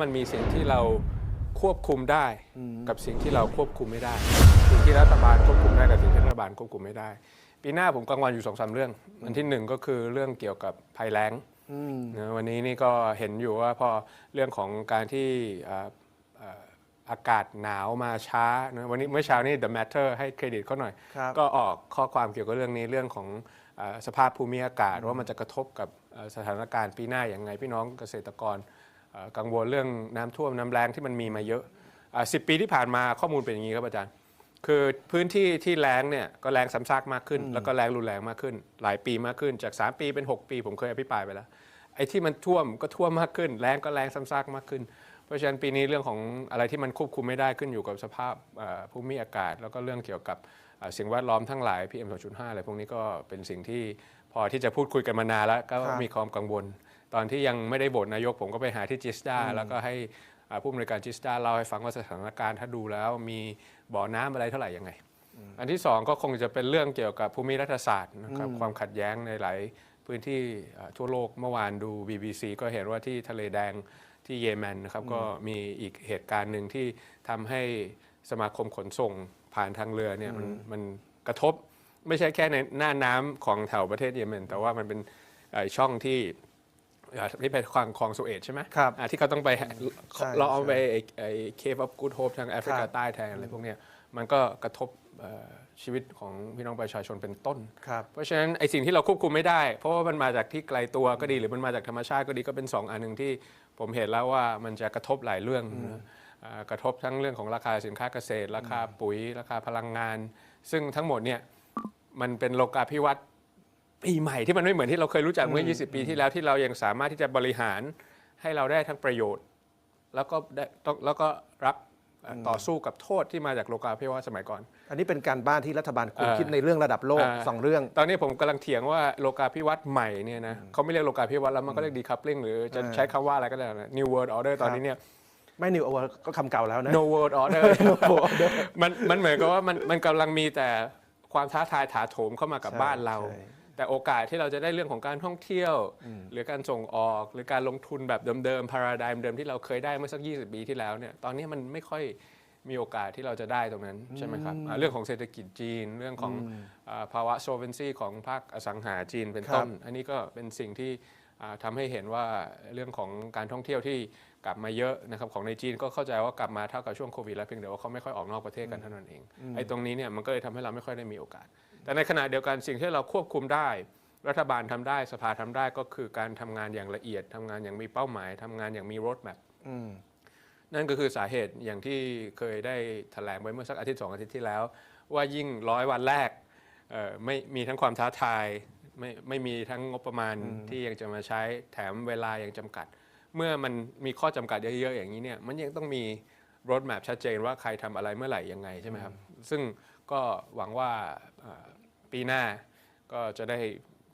มันมีสิ่งที่เราควบคุมได้กับสิ่งที่เราควบคุมไม่ได้ สิ่งที่รัฐบาลควบคุมได้กับสิ่งที่รัฐบาลควบคุมไม่ได้ ปีหน้าผมกังวลอยู่สองสามเรื่อง อันที่หนึ่งก็คือเรื่องเกี่ยวกับภัยแล้งนะวันนี้นี่ก็เห็นอยู่ว่าพอเรื่องของการที่อ่าอ่าอากาศหนาวมาช้านะวันนี้เมื่อเช้านี้ The Matter ให้เครดิตเขาหน่อยครับก็ออกข้อความเกี่ยวกับเรื่องนี้เรื่องของเออสภาพภูมิอากาศว่ามันจะกระทบกับเอ่อสถานการณ์ปีหน้าอย่างไงพี่น้องเกษตรกรเอ่อ กังวลเรื่องน้ำท่วมน้ำแรงที่มันมีมาเยอะสิบปีที่ผ่านมาข้อมูลเป็นอย่างนี้ครับอาจารย์ คือพื้นที่ที่แรงเนี่ยก็แรงซ้ำซากมากขึ้น แล้วก็แรงรุนแรงมากขึ้น หลายปีมากขึ้นจาก 3 ปีเป็น 6 ปี ผมเคยอภิปรายไปแล้วไอ้ที่มันท่วมก็ท่วมมากขึ้น แรงก็แรงซ้ำซากมากขึ้น เพราะฉะนั้นปีนี้เรื่องของอะไรที่มันควบคุมไม่ได้ขึ้นอยู่กับสภาพเอ่อภูมิอากาศ แล้วก็เรื่องเกี่ยวกับเอ่อสิ่งแวดล้อมทั้งหลาย PM 2.5อะไรพวกนี้ก็เป็นสิ่งที่พอที่จะพูดคุยกันมานานแล้วก็ครับมีความกังวล ตอนที่ยังไม่ได้โหวตนายกผมก็ไปหาที่จิสดาแล้วก็ให้อ่าผู้อำนวยการจิสดาเล่าให้ฟังว่าสถานการณ์ถ้าดูแล้วมีบ่อน้ำอะไรเท่าไหร่ยังไง อันที่สองก็คงจะเป็นเรื่องเกี่ยวกับภูมิรัฐศาสตร์นะครับความขัดแย้งในหลายพื้นที่อ่าทั่วโลกเมื่อวานดู BBC ก็เห็นว่าที่ทะเลแดงที่เยเมนนะครับก็มีอีกเหตุการณ์หนึ่งที่ทำให้สมาคมขนส่งผ่านทางเรือเนี่ยมันมันกระทบไม่ใช่แค่ในหน้าน้ำของแถวประเทศเยเมน แต่ว่ามันเป็นเอ่อช่องที่อ่า ที่ไปคลองคลองสุเอตใช่ไหมครับอ่าที่เขาต้องไปใช่เราเอาใช่ไปไอ้เคฟออฟกูดโฮปทางแอฟริครักาบใต้แทนอะไรพวกเนี้ยมันก็กระทบเอ่อชีวิตของพี่น้องประชาชนเป็นต้นครับเพราะฉะนั้นไอ้สิ่งที่เราควบคุมไม่ได้ เพราะว่ามันมาจากที่ไกลตัวก็ดีหรือมันมาจากธรรมชาติก็ดีก็เป็นสองอันหนึ่งที่ผมเห็นแล้วว่ามันจะกระทบหลายเรื่องนะอ่ากระทบทั้งเรื่องของราคาสินค้าเกษตร ราคาปุ๋ย ราคาพลังงาน ซึ่งทั้งหมดเนี่ยมันเป็นโลกาภิวัตน์ ปีใหม่ที่มันไม่เหมือนที่เราเคยรู้จักเมื่อ 20 ปีที่แล้วที่เรายังสามารถที่จะบริหารให้เราได้ทั้งประโยชน์ แล้วก็ได้ต้องแล้วก็รับเอ่ออต่อสู้กับโทษที่มาจากโลกาภิวัตน์สมัยก่อน อันนี้เป็นการบ้านที่รัฐบาลควรเอ่อคิดในเรื่องระดับโลกอ่าสองเรื่อง ตอนนี้ผมกำลังเถียงว่าโลกาภิวัตน์ใหม่เนี่ยนะเขาไม่เรียกโลกาภิวัตน์แล้วมันก็เรียก decoupling หรือจะอ่าใช้คำว่าอะไรก็ได้นะ new world order ตอนนี้เนี่ย ไม่นิวอวก็คำเก่าแล้วนะ no world order มันมันเหมือนกับว่ามันมันกำลังมีแต่ความท้าทายถาโถมเข้ามากับใช่บ้านเรา ใช่ แต่โอกาสที่เราจะได้เรื่องของการท่องเที่ยว หรือการส่งออกหรือการลงทุนแบบเดิมๆ paradigm เดิมที่เราเคยได้เมื่อสัก 20 ปีที่แล้วเนี่ยตอนนี้มันไม่ค่อยมีโอกาสที่เราจะได้ตรงนั้นใช่ไหมครับอ่าเรื่องของเศรษฐกิจจีน เรื่องของอาภาวะ solvency ของภาคอสังหาจีนเป็นต้น อันนี้ก็เป็นสิ่งที่อ่าทำาให้เห็นว่าเรื่องของการท่องเที่ยวที่กลับมาเยอะนะครับของในจีนก็เข้าใจว่ากลับมาเท่ากับช่วงโควิดแล้วเพียงแต่ว่าเขาไม่ค่อยออกนอกประเทศกันเท่านั้นเองไอ้ตรงนี้เนี่ยมันก็เลยทำให้เราไม่ค่อยได้มีโอกาส แต่ในขณะเดียวกันสิ่งที่เราควบคุมได้ รัฐบาลทำได้สภาทำได้ก็คือการทำงานอย่างละเอียดทำงานอย่างมีเป้าหมายทำงานอย่างมีรถแมพอืมนั่นก็คือสาเหตุอย่างที่เคยได้แถลงไว้เมื่อสักอาทิตย์สองอาทิตย์ที่แล้ว ว่ายิ่งร้อยวันแรกเอ่อไม่มีทั้งความท้าทายไม่ไม่มีทั้งงบประมาณที่ยังจะมาใช้แถมเวลายังจำกัด เมื่อมันมีข้อจำกัดเยอะๆอย่างนี้เนี่ยมันยังต้องมีรถแมพชัดเจนว่าใครทำอะไรเมื่อไหร่ยังไงใช่ไหมครับ ซึ่งก็หวังว่าเอ่อ ปีหน้าก็จะได้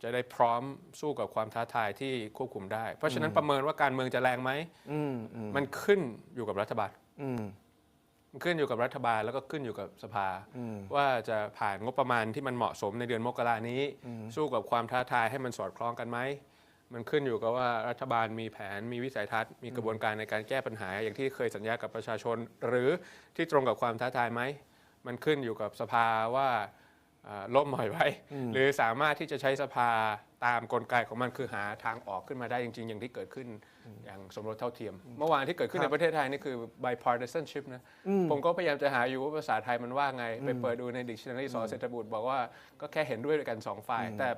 จะได้พร้อมสู้กับความท้าทายที่ควบคุมได้ เพราะฉะนั้นประเมินว่าการเมืองจะแรงไหมอืมอืมมันขึ้นอยู่กับรัฐบาลอืมมันขึ้นอยู่กับรัฐบาลแล้วก็ขึ้นอยู่กับสภาอืมว่าจะผ่านงบประมาณที่มันเหมาะสมในเดือนมกรานี้ สู้กับความท้าทายให้มันสอดคล้องกันไหมมันขึ้นอยู่กับว่ารัฐบาลมีแผนมีวิสัยทัศน์ มีกระบวนการในการแก้ปัญหา อย่างที่เคยสัญญากับประชาชน หรือที่ตรงกับความท้าทายไหมมันขึ้นอยู่กับสภาว่าอ่า ล่มหน่อยไว้ หรือสามารถที่จะใช้สภาตามกลไกของมันคือหาทางออกขึ้นมาได้จริง ๆ อย่างที่เกิดขึ้นอย่างสมรสเท่าเทียม เมื่อวานที่เกิดขึ้นครัในบประเทศไทยนี่คือ bipartisanship นะผมก็พยายามจะหาอยู่ว่าภาษาไทยมันว่าไง ไปเปิดดูใน dictionary สอเศรษฐบุตรบอกว่าก็แค่เห็นด้วยกันสองฝ่าย แต่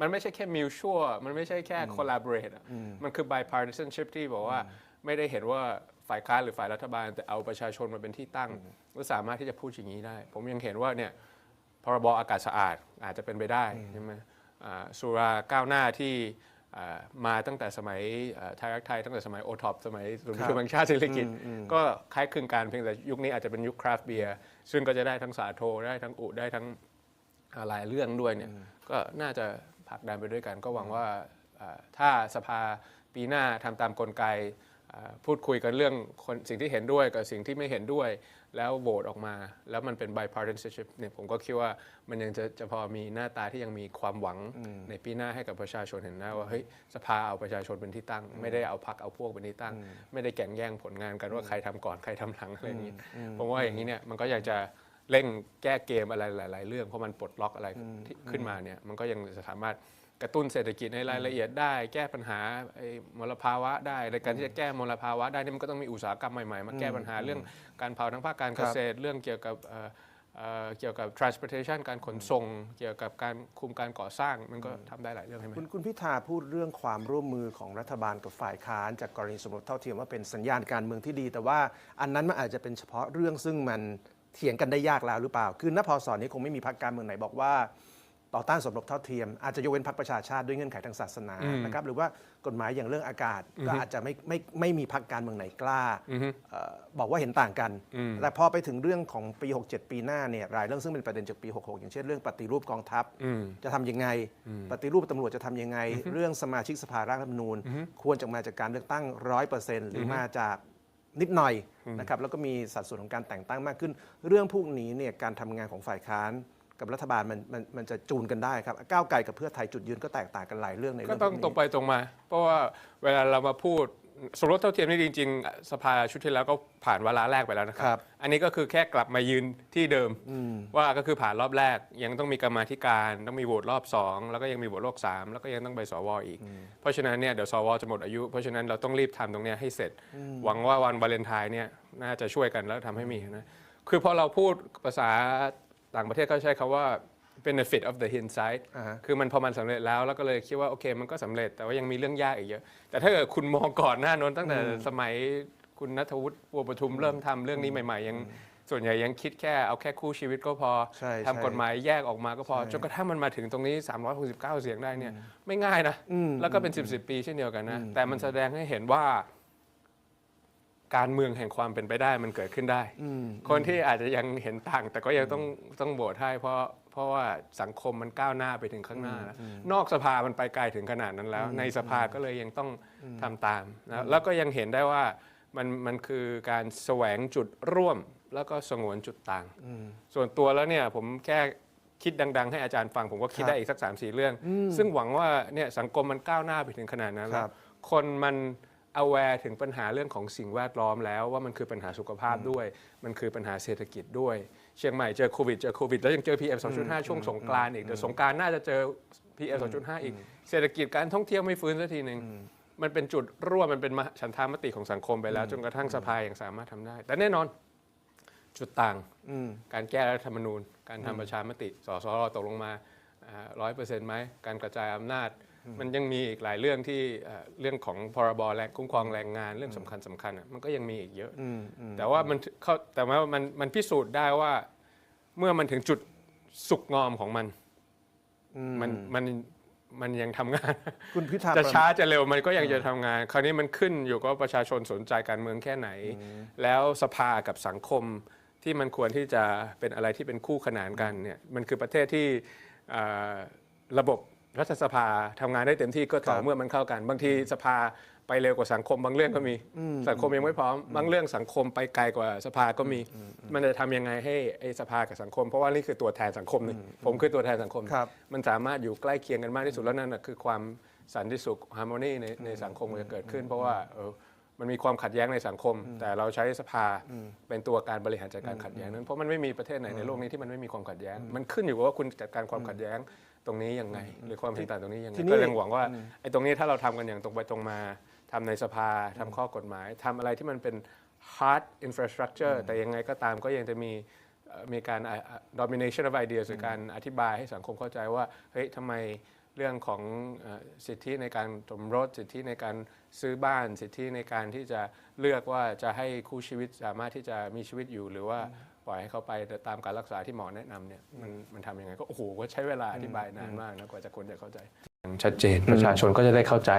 มันไม่ใช่แค่ mutual มันไม่ใช่แค่ collaborate อะมันคือ bipartisanship ที่บอกว่าไม่ได้เห็นว่าฝ่ายค้านหรือฝ่ายรัฐบาล แต่เอาประชาชนมาเป็นที่ตั้งก็สามารถที่จะพูดอย่างนี้ได้ ผมยังเห็นว่าเนี่ยพ รบอากาศสะอาดอาจจะเป็นไปได้ใช่ไหมอ่าสุราก้าวหน้าที่อ่ามาตั้งแต่สมัยอ่าไทยรักไทยตั้งแต่สมัยโอท็อปสมัยศูนย์ประชุมแห่งชาติเศรษฐกิจ ก็คล้ายคลึงกันเพียงแต่ยุคนี้อาจจะเป็นยุคคราฟต์เบียร์ซึ่งก็จะได้ทั้งสาโทได้ทั้งอุได้ทั้งอ่าหลายเรื่องด้วยเนี่ยก็น่าจะผลักดันไปด้วยกัน ก็หวังว่าอ่าถ้าสภาปีหน้าทำตามกลไกอ่า พูดคุยกันเรื่องคนสิ่งที่เห็นด้วยกับสิ่งที่ไม่เห็นด้วย แล้วโหวตออกมา แล้วมันเป็น bipartisanship เนี่ยผมก็คิดว่ามันยังจะจะพอมีหน้าตาที่ยังมีความหวังในปีหน้าให้กับประชาชนเห็นนะว่าเฮ้ยสภาเอาประชาชนเป็นที่ตั้ง ไม่ได้เอาพรรคเอาพวกเป็นที่ตั้ง ไม่ได้แข่งแย่งผลงานกันว่าใครทำก่อนใครทำหลังอะไรอย่างนี้ผมว่าอย่างนี้เนี่ยมันก็อยากจะเร่งแก้เกมอะไรหลาย ๆ เรื่องเพราะมันปลดล็อกอะไรที่ขึ้นมาเนี่ยมันก็ยังจะสามารถ กระตุ้นเศรษฐกิจในรายละเอียดได้ แก้ปัญหาไอ้มลภาวะได้ในการที่จะแก้มลภาวะได้นี่มันก็ต้องมีอุตสาหกรรมใหม่ๆ มาแก้ปัญหาเรื่องการเผาทั้งภาคการเกษตรเรื่องเกี่ยวกับเอ่อเอ่อเกี่ยวกับ transportation การขนส่ง เกี่ยวกับการคุมการก่อสร้างมันก็ทำได้หลายเรื่องใช่ไหมคุณคุณพิธาพูดเรื่องความร่วมมือของรัฐบาลกับฝ่ายค้าน จากกรณีสมรสเท่าเทียมว่าเป็นสัญญาณการเมืองที่ดี แต่ว่าอันนั้นมันอาจจะเป็นเฉพาะเรื่องซึ่งมันเถียงกันได้ยากแล้วหรือเปล่า คือณพอสอนนี้คงไม่มีพรรคการเมืองไหนบอกว่า ต่อต้านสมรสเท่าเทียม อาจจะยกเว้นพรรคประชาชาติด้วยเงื่อนไขทางศาสนานะครับหรือว่ากฎหมายอย่างเรื่องอากาศ ก็อาจจะไม่ไม่ไม่มีพรรคการเมืองไหนกล้าเอ่อบอกว่าเห็นต่างกัน แต่พอไปถึงเรื่องของปี 67 ปีหน้าเนี่ยรายเรื่องซึ่งเป็นประเด็นจากปี 66 อย่างเช่นเรื่องปฏิรูปกองทัพจะทำยังไง ปฏิรูปตำรวจจะทำยังไง เรื่องสมาชิกสภาร่างรัฐธรรมนูญ ควรจะมาจากการเลือกตั้งร้อยเปอร์เซ็นต์หรือมาจาก นิดหน่อยนะครับแล้วก็มีสัดส่วนของการแต่งตั้งมากขึ้น เรื่องพวกนี้เนี่ยการทำงานของฝ่ายค้าน กับรัฐบาลมันมันมันจะจูนกันได้ครับก้าวไกลกับเพื่อไทยจุดยืนก็แตกต่างกันหลายเรื่องในก็เรื่องพต้องวกตรงนี้ไปตรงมา เพราะว่าเวลาเรามาพูดสมรสเท่าเทียมนี่จริง ๆ สภาชุดที่แล้วก็ผ่านวาระแรกไปแล้วนะคครัรับ อันนี้ก็คือแค่กลับมายืนที่เดิม ว่าก็คือผ่านรอบแรก ยังต้องมีกรรมาธิการต้องมีโหวตรอบ 2 แล้วก็ยังมีโหวตรอบสามแล้วก็ยังต้องไปสวอีก เพราะฉะนั้นเนี่ยเดี๋ยวสวจะหมดอายุ เพราะฉะนั้นเราต้องรีบทำตรงเนี้ยให้เสร็จ หวังว่าวันวาเลนไทน์เนี่ยน่าจะช่วยกันแล้วทำให้มีนะคือพอเราพูดภาษา ต่างประเทศเขาใช้คำว่า benefit of the hindsight อ่าฮะ คือมันพอมันสำเร็จแล้วแล้วก็เลยคิดว่าโอเค มันก็สำเร็จแต่ว่ายังมีเรื่องยากอีกเยอะ แต่ถ้าเกิดคุณมองก่อนหน้านั้นตั้งแต่สมัยคุณนัทวุฒิบัวประทุมเริ่มทำเรื่องนี้ใหม่ๆ ยัง ส่วนใหญ่ยังคิดแค่เอาแค่คู่ชีวิตก็พอใช่ทำใช่กฎหมายแยกออกมาก็พอจนกระทั่งมันมาถึงตรงนี้ 369 เสียงได้เนี่ยไม่ง่ายนะ แล้วก็เป็น 10 10ปีเช่นเดียวกันนะ แต่มันแสดงให้เห็นว่า การเมืองแห่งความเป็นไปได้มันเกิดขึ้นได้ คนที่อาจจะยังเห็นต่าง แต่ก็ยังต้องต้องโหวตให้เพราะเพราะว่าสังคมมันก้าวหน้าไปถึงข้างหน้าแล้วนอกสภามันไปไกลถึงขนาดนั้นแล้ว ในสภาก็เลยยังต้องทำตามนะแล้วก็ยังเห็นได้ว่ามันมันคือการแสวงจุดร่วม แล้วก็สงวนจุดต่าง ส่วนตัวแล้วเนี่ยผมแค่คิดดัง ๆ ให้อาจารย์ฟังผมก็คิดได้อีกสักสามสี่เรื่อง ซึ่งหวังว่าเนี่ยสังคมมันก้าวหน้าไปถึงขนาดนั้นแล้ครัวบคนมัน aware ถึงปัญหาเรื่องของสิ่งแวดล้อมแล้วว่ามันคือปัญหาสุขภาพด้วย มันคือปัญหาเศรษฐกิจด้วย เชียงใหม่เจอโควิดเจอโควิดแล้วยังเจอ PM 2.5 ช่วงสงกรานต์อีกเดี๋ยวสงกรานต์น่าจะเจอ PM 2.5 อีก เศรษฐกิจการท่องเที่ยวไม่ฟื้นสักทีหนึ่งมันเป็นจุดร่วมมันเป็นมหฉันทามติของสังคมไปแล้ว จนกระทั่งสภายังสามารถทำได้ แต่แน่นอนจุดต่างการแก้รัฐธรรมนูญ การทำประชามติสสรตกลงมาร้อยเปอร์เซ็นต์ไหมการกระจายอำนาจ มันยังมีอีกหลายเรื่องที่เอ่อเรื่องของพรบแรงคุ้มครองแรงงานเรื่องสำคัญสำคัญอะมันก็ยังมีอีกเยอะแต่ว่ามันเขาแต่ว่ามันมันพิสูจน์ได้ว่าเมื่อมันถึงจุดสุกงอมของมันมันมันมันยังทำงานคุณพิธาจะช้าจะเร็วมันก็ยังจะทำงาน คราวนี้มันขึ้นอยู่กับว่าประชาชนสนใจการเมืองแค่ไหน แล้วสภากับสังคมที่มันควรที่จะเป็นอะไรที่เป็นคู่ขนานกันเนี่ยมันคือประเทศที่เอ่อระบบ รัฐสภาทำงานได้เต็มที่ก็ต่อครับเมื่อมันเข้ากัน บางทีสภาไปเร็วกว่าสังคม บางเรื่องก็มีสังคมยังไม่พร้อม บางเรื่องสังคมไปไกลกว่าสภาก็มี มันจะทำยังไงให้ไอ้สภากับสังคม เพราะว่านี่คือตัวแทนสังคมนี่ผมคือตัวแทนสังคมครับมันสามารถอยู่ใกล้เคียงกันมากที่สุดแล้วนั่นนะคือความสันติสุขฮาร์โมนีในในสังคมมันจะเกิดขึ้น เพราะว่าเออมันมีความขัดแย้งในสังคม แต่เราใช้สภาเป็นตัวการบริหารจัดการขัดแย้งนั้นเพราะมันไม่มีประเทศไหนในโลกนี้ที่มันไม่มีความขัดแย้ง มันขึ้นอยู่กับว่าคุณจัดการความขัดแย้ง ตรงนี้ยังไง หรือความเห็นต่างตรงนี้ยังไงทีนี้ก็ยังหวังว่าไอ้ตรงนี้ถ้าเราทำกันอย่างตรงไปตรงมาทำในสภาทำข้อกฎหมายทำอะไรที่มันเป็น hard infrastructure แต่ยังไงก็ตามก็ยังจะมีเอ่อมีการอะอะ domination of ideas หรือการอธิบายให้สังคมเข้าใจว่าเฮ้ยทำไมเรื่องของเอ่อสิทธิในการสมรสสิทธิในการซื้อบ้าน สิทธิในการที่จะเลือกว่าจะให้คู่ชีวิตสามารถที่จะมีชีวิตอยู่หรือว่า ปล่อยให้เขาไปตามการรักษาที่หมอแนะนำเนี่ยมันมันทำยังไงก็โอ้โหก็ใช้เวลาอธิบายนานมากนะกว่าจะคนจะเข้าใจชัดเจนประชาชนก็จะได้เข้าใจ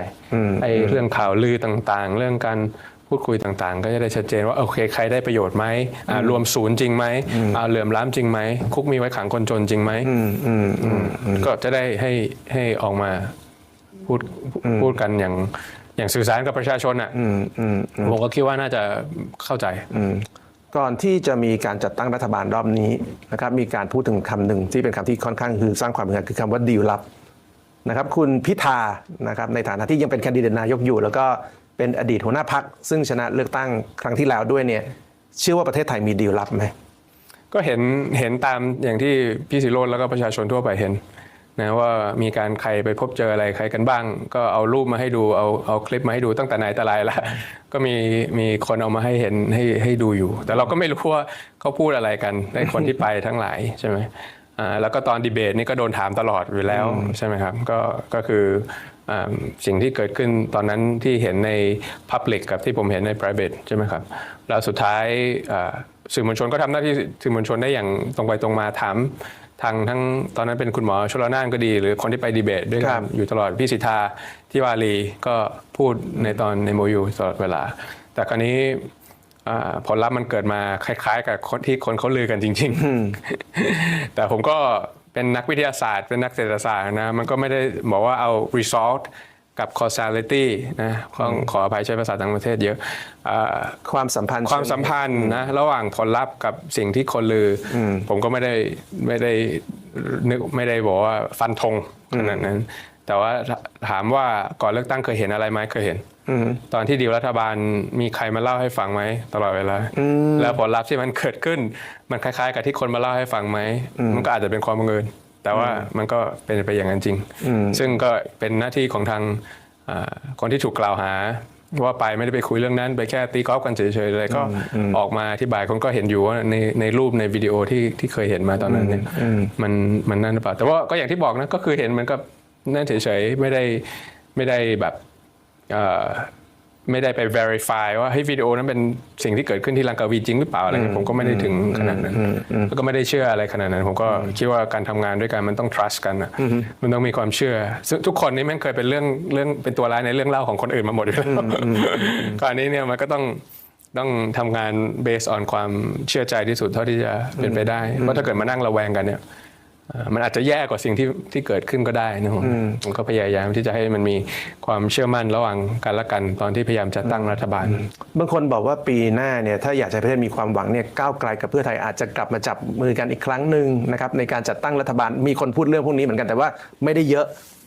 ไอ้เรื่องข่าวลือต่างๆ เรื่องการพูดคุยต่างๆ ก็จะได้ชัดเจนว่าโอเคใครได้ประโยชน์ไหมอ่ารวมศูนย์จริงไหมอ่าเหลื่อมล้ำจริงไหมคุกมีไว้ขังคนจนจริงไหมอืมก็จะได้ให้ให้ออกมาพูดพูดกันอย่างอย่างสื่อสารกับประชาชนอะอืมอืมผมก็คิดว่าน่าจะเข้าใจอืม ก่อนที่จะมีการจัดตั้งรัฐบาลรอบนี้นะครับมีการพูดถึงคำหนึ่งที่เป็นคำที่ค่อนข้างคือสร้างความเหมือนคือคำว่าดีลลับนะครับคุณพิธานะครับในฐานะที่ยังเป็นแคนดิเดตนายกอยู่ แล้วก็เป็นอดีตหัวหน้าพัก ซึ่งชนะเลือกตั้งครั้งที่แล้วด้วยเนี่ยเชื่อว่าประเทศไทยมีดีลลับไหมก็เห็นเห็นตามอย่างที่พี่สิโรจน์แล้วก็ประชาชนทั่วไปเห็น นะว่ามีการใครไปพบเจออะไรใครกันบ้าง ก็เอารูปมาให้ดูเอาเอาคลิปมาให้ดูตั้งแต่ไหนแต่ไรแล้วก็มีมีคนเอามาให้เห็นให้ให้ดูอยู่ แต่เราก็ไม่รู้ว่าเขาพูดอะไรกันในคนที่ไปทั้งหลายใช่ไหมอ่าแล้วก็ตอนดีเบตนี่ก็โดนถามตลอดอยู่แล้วใช่ไหมครับก็ก็คืออ่าสิ่งที่เกิดขึ้นตอนนั้นที่เห็นใน Public กับที่ผมเห็นใน private ใช่ไหมครับแล้วสุดท้ายอ่าสื่อมวลชนก็ทำหน้าที่สื่อมวลชนได้อย่างตรงไปตรงมาถาม ทางทั้งตอนนั้นเป็นคุณหมอชลนานก็ดี หรือคนที่ไปดีเบตด้วยคกัรันบอยู่ตลอดพี่สิทธาที่วารีก็พูดในตอนในโมยูตลอดเวลา แต่คราวนี้อ่าผลลัพธ์มันเกิดมาคล้าย ๆ กับคนที่คนเขาลือกันจริง ๆ แต่ผมก็เป็นนักวิทยาศาสตร์ เป็นนักเศรษฐศาสตร์นะมันก็ไม่ได้บอกว่าเอา result กับ causality นะต้องขออภัยใช้ภาษาต่างประเทศเยอะอ่าความสัมพันธ์ความสัมพันธ์นะระหว่างผลลัพธ์กับสิ่งที่คนลืออผมก็ไม่ได้ไม่ได้นึกไม่ได้บอกว่าฟันธงขนาดนั้น แต่ว่าถามว่าก่อนเลือกตั้งเคยเห็นอะไรไหมเคยเห็นตอนที่ดีลรัฐบาลมีใครมาเล่าให้ฟังไหมตลอดเวลาแล้วผลลัพธ์ที่มันเกิดขึ้น มันคล้ายๆ กับที่คนมาเล่าให้ฟังไหมมันก็อาจจะเป็นความบังเอิญ แต่ว่ามันก็เป็นไปอย่างนั้นจริง ซึ่งก็เป็นหน้าที่ของทางอ่าคนที่ถูกกล่าวหา ว่าไปไม่ได้ไปคุยเรื่องนั้น ไปแค่ตีกอล์ฟกันเฉยๆเลยก็ออกมาอธิบายคนก็เห็นอยู่ว่าในในรูปในวิดีโอที่ที่เคยเห็นมาตอนนั้นเนี่ยมันมันนั่นหรือเปล่าแต่ว่าก็อย่างที่บอกนะก็คือเห็นมันก็นั่นเฉยๆไม่ได้ไม่ได้แบบเอ่อ ไม่ได้ไป verify ว่าเฮ้ยวิดีโอนั้นเป็นสิ่งที่เกิดขึ้นที่ลังกาวีจริงหรือเปล่าอะไรเงี้ยผมก็ไม่ได้ถึงขนาดนั้นแล้วก็ไม่ได้เชื่ออะไรขนาดนั้น ผมก็คิดว่าการทำงานด้วยกันมันต้อง trust กันนะมันต้องมีความเชื่อซึ่งทุกคนนี่แม่งเคยเป็นเรื่องเรื่องเป็นตัวร้ายในเรื่องเล่าของคนอื่นมาหมดอยู่แล้วก่อนนี้เนี่ยมันก็ต้องต้องทำงาน based on ความเชื่อใจที่สุดเท่าที่จะเป็นไปได้เพราะถ้าเกิดมานั่งระแวงกันเนี่ยเอ่อ มันอาจจะแย่กว่าสิ่งที่ที่เกิดขึ้นก็ได้นะผมผมก็พยายามที่จะให้มันมีความเชื่อมั่นระหว่างกันและกันตอนที่พยายามจะตั้งรัฐบาล บางคนบอกว่าปีหน้าเนี่ยถ้าอยากจะให้ประเทศมีความหวังเนี่ยก้าวไกลกับเพื่อไทยอาจจะกลับมาจับมือกันอีกครั้งหนึ่งนะครับในการจัดตั้งรัฐบาลมีคนพูดเรื่องพวกนี้เหมือนกันแต่ว่าไม่ได้เยอะ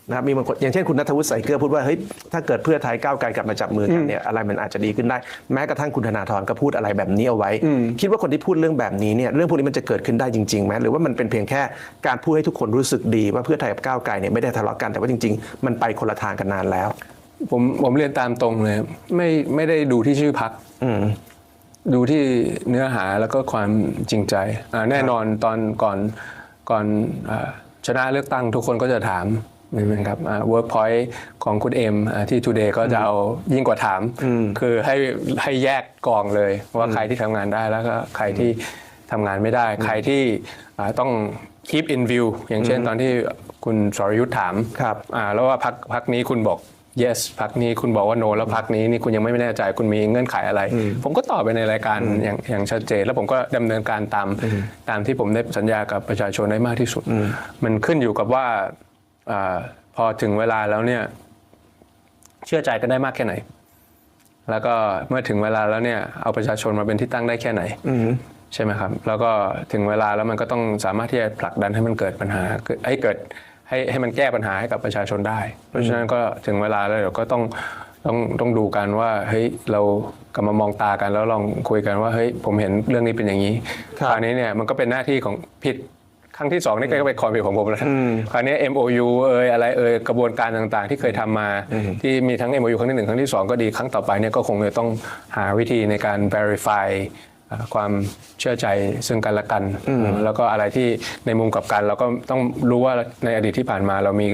นะครับมีบางคนอย่างเช่นคุณนัทวุฒิใส่เกลือพูดว่าเฮ้ยถ้าเกิดเพื่อไทยก้าวไกลกลับมาจับมือกันเนี่ยอะไรมันอาจจะดีขึ้นได้ แม้กระทั่งคุณธนาธรก็พูดอะไรแบบนี้เอาไว้ คิดว่าคนที่พูดเรื่องแบบนี้เนี่ยเรื่องพวกนี้มันจะเกิดขึ้นได้จริงๆไหมหรือว่ามันเป็นเพียงแค่การพูดให้ทุกคนรู้สึกดีว่าเพื่อไทยกับก้าวไกลเนี่ยไม่ได้ทะเลาะกันแต่ว่าจริง ๆ มันไปคนละทางกันนานแล้ว ผมผมเรียนตามตรงเลยครับไม่ไม่ได้ดูที่ชื่อพักดูที่เนื้อหาแล้วก็ความจริงใจอ่าแน่นอนตอนก่อนก่อนอาชนะเลือกตั้งทุกคนก็จะถาม ใช่ไหมครับเวิร์กพอยต์ของคุณเอ็มอ่าที่ Today ก็จะเอายิ่งกว่าถาม คือให้ให้แยกกองเลยว่าใครที่ทำงานได้แล้วก็ใครที่ทำงานไม่ได้ ใครที่อ่าต้อง keep in view อย่างเช่นตอนที่คุณสรยุทธ์ถามครับอ่าแล้วว่าพักพักนี้คุณบอก yes พักนี้คุณบอกว่า no แล้วพักนี้นี่คุณยังไม่แน่ใจคุณมีเงื่อนไขอะไร ผมก็ตอบไปในรายการอย่างอย่างชัดเจน แล้วผมก็ดำเนินการตามตามที่ผมได้สัญญากับประชาชนได้มากที่สุด มันขึ้นอยู่กับว่า อาพอถึงเวลาแล้วเนี่ยเชื่อใจกันได้มากแค่ไหน แล้วก็เมื่อถึงเวลาแล้วเนี่ยเอาประชาชนมาเป็นที่ตั้งได้แค่ไหนใช่ไหมครับ แล้วก็ถึงเวลาแล้วมันก็ต้องสามารถที่จะผลักดันให้มันเกิดปัญหาเกิดให้เกิดให้ให้มันแก้ปัญหาให้กับประชาชนได้ เพราะฉะนั้นก็ถึงเวลาแล้วเดี๋ยวก็ต้องต้องต้องดูกันว่าเฮ้ยเรากลับมามองตากันแล้วลองคุยกันว่าเฮ้ยผมเห็นเรื่องนี้เป็นอย่างนี้ครับคราวนี้เนี่ยมันก็เป็นหน้าที่ของผิดค รั้งที่สองนี่ก็เป็นความผิดของผมแล้วนะคราวนี้ MOU เอ่ยอะไรเอ่ยกระบวนการต่างๆ ที่เคยทำมาที่มีทั้ง MOU ครั้งที่หนึ่งครั้งที่สองก็ดีครั้งต่อไปเนี่ยก็คงจะต้องหาวิธีในการ verify อ่า ความเชื่อใจซึ่งกันและกัน แล้วก็อะไรที่ในมุมกลับกัน เราก็ต้องรู้ว่าในอดีตที่ผ่านมาเรามี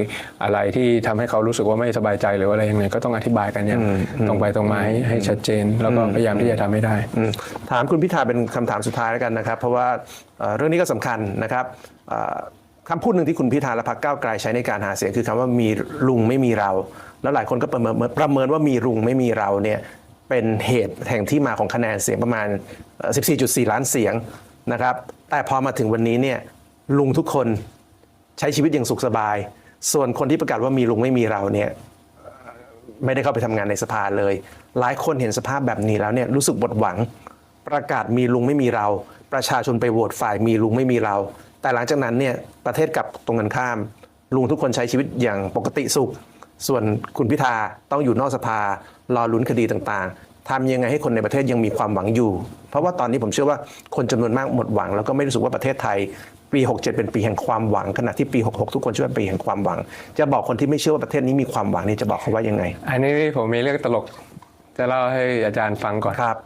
อะไรที่ทำให้เขารู้สึกว่าไม่สบายใจหรือว่าอะไรยังไงก็ต้องอธิบายกันอย่างตรงไปตรงมาให้ให้ชัดเจน แล้วก็พยายามที่จะทำให้ได้อืมถามคุณพิธาเป็นคำถามสุดท้ายแล้วกันนะครับ เพราะว่าเอ่อเรื่องนี้ก็สำคัญนะครับเอ่อคำพูดหนึ่งที่คุณพิธาและพรรคก้าวไกลใช้ในการหาเสียงคือคำว่ามีลุงไม่มีเรา แล้วหลายคนก็ประเมินประเมินว่ามีลุงไม่มีเราเนี่ย เป็นเหตุแห่งที่มาของคะแนนเสียงประมาณ 14.4 ล้านเสียงนะครับ แต่พอมาถึงวันนี้เนี่ยลุงทุกคนใช้ชีวิตอย่างสุขสบาย ส่วนคนที่ประกาศว่ามีลุงไม่มีเราเนี่ยไม่ได้เข้าไปทำงานในสภาเลย หลายคนเห็นสภาพแบบนี้แล้วเนี่ยรู้สึกหมดหวัง ประกาศมีลุงไม่มีเรา ประชาชนไปโหวตฝ่ายมีลุงไม่มีเรา แต่หลังจากนั้นเนี่ยประเทศกลับตรงกันข้าม ลุงทุกคนใช้ชีวิตอย่างปกติสุข ส่วนคุณพิธาต้องอยู่นอกสภา รอลุ้นคดีต่างๆทำยังไงให้คนในประเทศยังมีความหวังอยู่ เพราะว่าตอนนี้ผมเชื่อว่าคนจำนวนมากหมดหวัง แล้วก็ไม่รู้สึกว่าประเทศไทยปี 67 เป็นปีแห่งความหวังขณะที่ปี 66 ทุกคนเชื่อว่าเป็นปีแห่งความหวัง จะบอกคนที่ไม่เชื่อว่าประเทศนี้มีความหวังนี่จะบอกเขาว่ายังไง อันนี้ผมมีเรื่องตลกจะเล่าให้อาจารย์ฟังก่อนครับ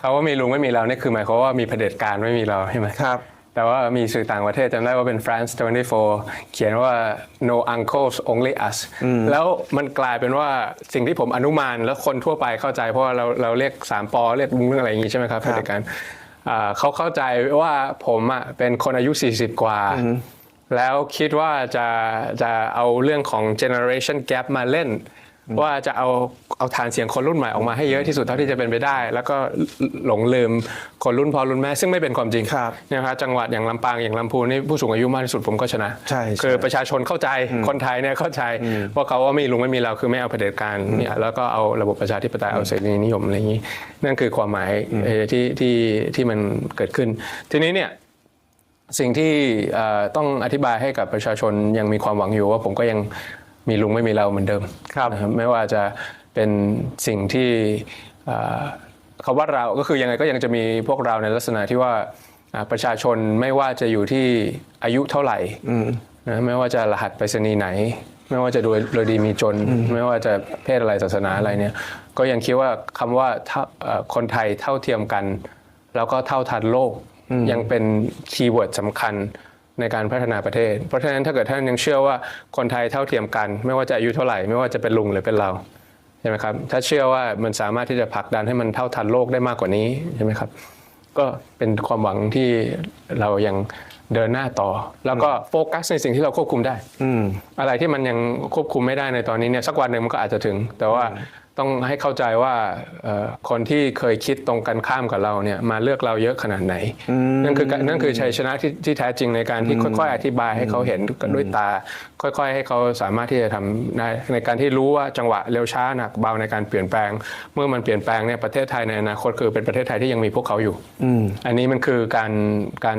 เขาว่ามีลุงไม่มีเรานี่คือหมายความว่ามีเผด็จการไม่มีเราใช่ไหมครับ แต่ว่ามีสื่อต่างประเทศจำได้ว่าเป็น France 24 เขียนว่า no uncles only us แล้วมันกลายเป็นว่าสิ่งที่ผมอนุมานแล้วคนทั่วไปเข้าใจเพราะว่าเราเราเรียกสามปอเรียกลุงเรื่องอะไรอย่างงี้ใช่ไหมครับเผด็จการอ่าเขาเข้าใจว่าผมอะเป็นคนอายุ 40 กว่า แล้วคิดว่าจะจะเอาเรื่องของ generation gap มาเล่น ว่าจะเอาเอาฐานเสียงคนรุ่นใหม่ออกมาให้เยอะที่สุดเท่าที่จะเป็นไปได้ แล้วก็หลงลืมคนรุ่นพ่อรุ่นแม่ซึ่งไม่เป็นความจริงครับนะครับจังหวัดอย่างลำปางอย่างลำพูนนี่ผู้สูงอายุมากที่สุดผมก็ชนะใช่ใช่คือประชาชนเข้าใจคนไทยเนี่ยเข้าใจว่าเขาว่าไม่ลุงไม่มีเราคือไม่เอาเผด็จการเนี่ยแล้วก็เอาระบบประชาธิปไตยเอาเสรีนิยมอะไรอย่างนี้ นั่นคือความหมายเอ่อที่ที่ที่มันเกิดขึ้น ทีนี้เนี่ยสิ่งที่เอ่อต้องอธิบายให้กับประชาชนยังมีความหวังอยู่ว่าผมก็ยัง มีลุงไม่มีเราเหมือนเดิมครับนะครับไม่ว่าจะเป็นสิ่งที่เอ่อคาว่าเราก็คือยังไงก็ยังจะมีพวกเราในลักษณะที่ว่าอ่าประชาชนไม่ว่าจะอยู่ที่อายุเท่าไหร่นะไม่ว่าจะรหัสไปรษณีย์ไหน ไม่ว่าจะโดยโดยดีมีจน ไม่ว่าจะเพศอะไรศาสนาอะไรเนี่ย ก็ยังคิดว่าคำว่าเท่าเอ่อคนไทยเท่าเทียมกัน แล้วก็เท่าทันโลกยังเป็นคีย์เวิร์ดสำคัญ ในการพัฒนาประเทศ เพราะฉะนั้นถ้าเกิดท่านยังเชื่อว่าคนไทยเท่าเทียมกัน ไม่ว่าจะอายุเท่าไหร่ไม่ว่าจะเป็นลุงหรือเป็นเราใช่ไหมครับถ้าเชื่อว่ามันสามารถที่จะผลักดันให้มันเท่าทันโลกได้มากกว่านี้ใช่ไหมครับก็เป็นความหวังที่เรายัง เดินหน้าต่อ แล้วก็โฟกัสในสิ่งที่เราควบคุมได้ อืมอะไรที่มันยังควบคุมไม่ได้ในตอนนี้เนี่ยสักวันหนึ่งมันก็อาจจะถึง แต่ว่าต้องให้เข้าใจว่าเอ่อคนที่เคยคิดตรงกันข้ามกับเราเนี่ยมาเลือกเราเยอะขนาดไหน นั่นคือการนั่นคือชัยชนะที่ที่แท้จริงในการที่ค่อย ๆ อธิบายให้เขาเห็นด้วยตา ค่อยๆ ให้เขาสามารถที่จะทำได้ในการที่รู้ว่าจังหวะเร็วช้าหนักเบาในการเปลี่ยนแปลง เมื่อมันเปลี่ยนแปลงเนี่ยประเทศไทยในอนาคตคือเป็นประเทศไทยที่ยังมีพวกเขาอยู่อันนี้มันคือการการ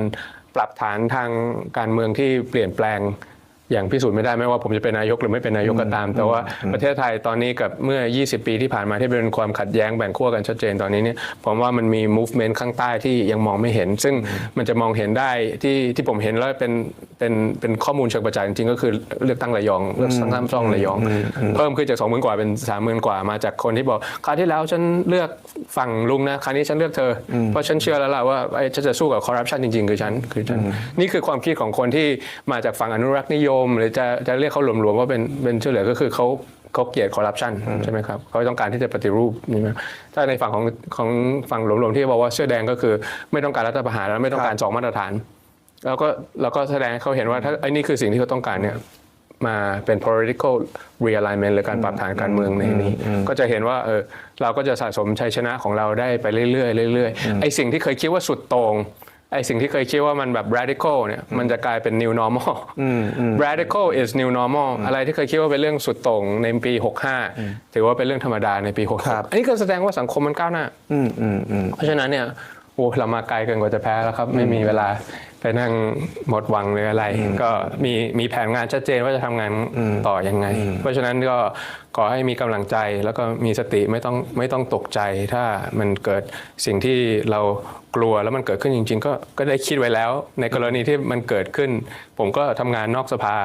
ปรับฐานทางการเมืองที่เปลี่ยนแปลงอย่างพิสูจน์ไม่ได้ไม่ว่าผมจะเป็นนายกหรือไม่เป็นนายกก็ตาม แต่ว่าประเทศไทยตอนนี้กับเมื่อ 20 ปีที่ผ่านมาที่เป็นความขัดแย้งแบ่งขั้วกันชัดเจนตอนนี้เนี่ยผมว่ามันมี movement ข้างใต้ที่ยังมองไม่เห็น ซึ่งมันจะมองเห็นได้ที่ที่ผมเห็นแล้วเป็นเป็นเป็นข้อมูลเชิงประจักษ์จริงๆก็คือเลือกตั้งระยองเลือกตั้งซ้ำซ่องระยอง เพิ่มขึ้นจาก20,000กว่าเป็น30,000กว่ามาจากคนที่บอกคราวที่แล้วฉันเลือกฝั่งลุงนะคราวนี้ฉันเลือกเธออเพราะฉันเชื่อแล้วล่ะว่าไอ้ฉันจะสู้กับคอร์รัปชันจริงๆ คือฉันคือฉันนี่คือความคิดของคนที่มาจากฝั่งอนุรักษ์นิยม หรือจะจะเรียกเขาหลวมๆว่าเป็นเป็นช่วยเหลือก็คือเขาเขาเกลียดคอร์รัปชันใช่ไหมครับเขาต้องการที่จะปฏิรูปนี่ไหมถ้าในฝั่งของของฝั่งหลวมๆที่บอกว่าเสื้อแดงก็คือ ไม่ต้องการรัฐประหารแล้วไม่ต้องการสองมาตรฐาน แล้วก็เราก็แสดงให้เขาเห็นว่าถ้าไอ้นี่คือสิ่งที่เขาต้องการเนี่ยมาเป็น political realignment หรือการปรับฐานการเมืองในนี้ ก็จะเห็นว่าเออเราก็จะสะสมชัยชนะของเราได้ไปเรื่อยๆเรื่อยๆไอ้สิ่งที่เคยคิดว่าสุดโต่งไอ้สิ่งที่เคยคิดว่ามันแบบ radical เนี่ยมันจะกลายเป็น new normal radical is new normal อะไรที่เคยคิดว่าเป็นเรื่องสุดโต่งในปี 65 ถือว่าเป็นเรื่องธรรมดาในปีครับ66อันนี้ก็แสดงว่าสังคมมันก้าวหน้าอืมอืมอืมเพราะฉะนั้นเนี่ยโอ้เรามาไกลเกินกว่าจะแพ้แล้วครับ ไม่มีเวลา ไปนั่งหมดหวังหรืออะไร ก็มีมีแผนงานชัดเจนว่าจะทำงานต่อยังไง เพราะฉะนั้นก็ขอให้มีกำลังใจแล้วก็มีสติไม่ต้องไม่ต้องตกใจ ถ้ามันเกิดสิ่งที่เรา กลัวแล้วมันเกิดขึ้นจริง ๆ ก็ก็ได้คิดไว้แล้ว ในกรณีที่มันเกิดขึ้น ผมก็ทำงานนอกสภา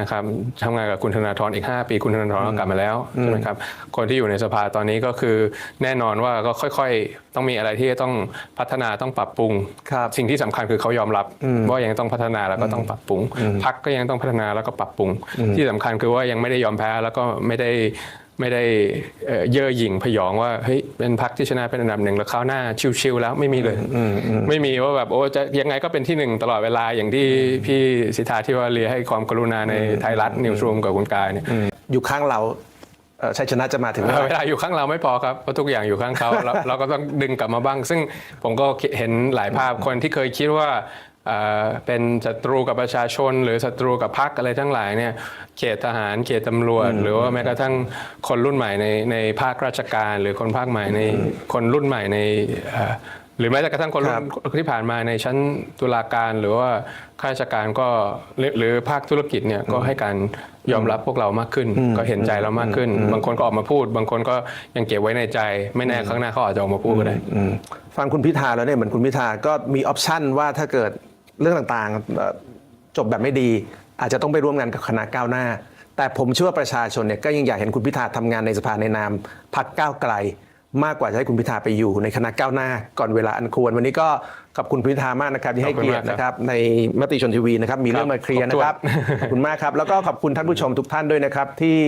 นะครับทำงานกับคุณธนาธรอีก 5 ปีคุณธนาธรก็กลับมาแล้วใช่ไหมครับคนที่อยู่ในสภาตอนนี้ก็คือแน่นอนว่าก็ค่อยๆ ต้องมีอะไรที่จะต้องพัฒนาต้องปรับปรุงครับสิ่งที่สำคัญคือเขายอมรับว่ายังต้องพัฒนาแล้วก็ต้องปรับปรุงพักก็ยังต้องพัฒนาแล้วก็ปรับปรุง ที่สำคัญคือว่ายังไม่ได้ยอมแพ้แล้วก็ไม่ได้ ไม่ได้เอ่อเย่อหยิ่งพยองว่าเฮ้ยเป็นพักที่ชนะเป็นอันดับหนึ่งแล้วคราวหน้าชิวๆแล้วไม่มีเลยไม่มีว่าแบบโอ้จะยังไงก็เป็นที่หนึ่งตลอดเวลาอย่างที่พี่สิทธาที่ว่าเรียให้ความกรุณาในไทยรัฐนิวส์รูมกับคุณกายเนี่ยอยู่ข้างเราเอ่อชัยชนะจะมาถึงเออเวลาอยู่ข้างเราไม่พอครับเพราะทุกอย่างอยู่ข้างเขาเราเราก็ต้องดึงกลับมาบ้าง ซึ่งผมก็เห็นหลายภาพคนที่เคยคิดว่า เอ่อเป็นศัตรูกับประชาชน หรือศัตรูกับพรรคอะไรทั้งหลายเนี่ยเขตทหารเขตตำรวจ หรือว่าแม้กระทั่งคนรุ่นใหม่ในในภาคราชการ หรือคนภาคใหม่ในคนรุ่นใหม่ในเอ่อหรือแม้แต่กระทั่งคนรุ่นที่ผ่านมาในชั้นตุลาการหรือว่าข้าราชการก็หรือหรือภาคธุรกิจเนี่ยก็ให้การยอมรับพวกเรามากขึ้น ก็เห็นใจเรามากขึ้น บางคนก็ออกมาพูด บางคนก็ยังเก็บไว้ในใจ ไม่แน่ข้างหน้าเขาอาจจะออกมาพูดก็ได้อืมฟังคุณพิธาแล้วเนี่ยเหมือนคุณพิธาก็มีออปชันว่าถ้าเกิด เรื่องต่างๆเอ่อจบแบบไม่ดี อาจจะต้องไปร่วมงานกับคณะก้าวหน้า แต่ผมเชื่อว่าประชาชนเนี่ยก็ยังอยากเห็นคุณพิธาทำงานในสภาในนามพักก้าวไกล มากกว่าจะให้คุณพิธาไปอยู่ในคณะก้าวหน้าก่อนเวลาอันควร วันนี้ก็ขอบคุณคุณพิธามากนะครับที่ให้ขอบคุณเกียรติมากครับนะครับในมติชนทีวีนะครับมีเรื่องมาเคลียร์นะครับขอบคุณมากครับแล้วก็ขอบคุณท่านผู้ชมทุกท่านด้วยนะครับที่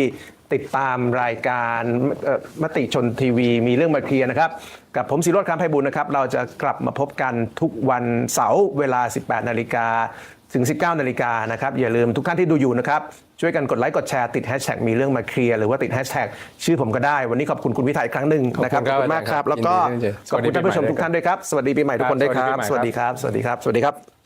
ติดตามรายการเอ่อมติชนทีวี มีเรื่องมาเคลียร์นะครับ กับผมศิโรจน์คำไพบุญนะครับ เราจะกลับมาพบกันทุกวันเสาร์เวลา 18 นาฬิกาถึง 19 นาฬิกานะครับ อย่าลืมทุกท่านที่ดูอยู่นะครับ ช่วยกันกดไลค์กดแชร์ติดแฮชแท็กมีเรื่องมาเคลียร์หรือว่าติดแฮชแท็กชื่อผมก็ได้ วันนี้ขอบคุณคุณวิทัยอีกครั้งหนึ่งนะครับขอบคุณครับขอบคุณมากครับอาจารย์ครับ แล้วก็ยินดีที่ได้เจอขอบคุณท่านผู้ชมทุกท่านด้วยครับสวัสดีปีใหม่ทุกคนด้วยครับครับสวัสดีครับ สวัสดีครับสวัสดีครับ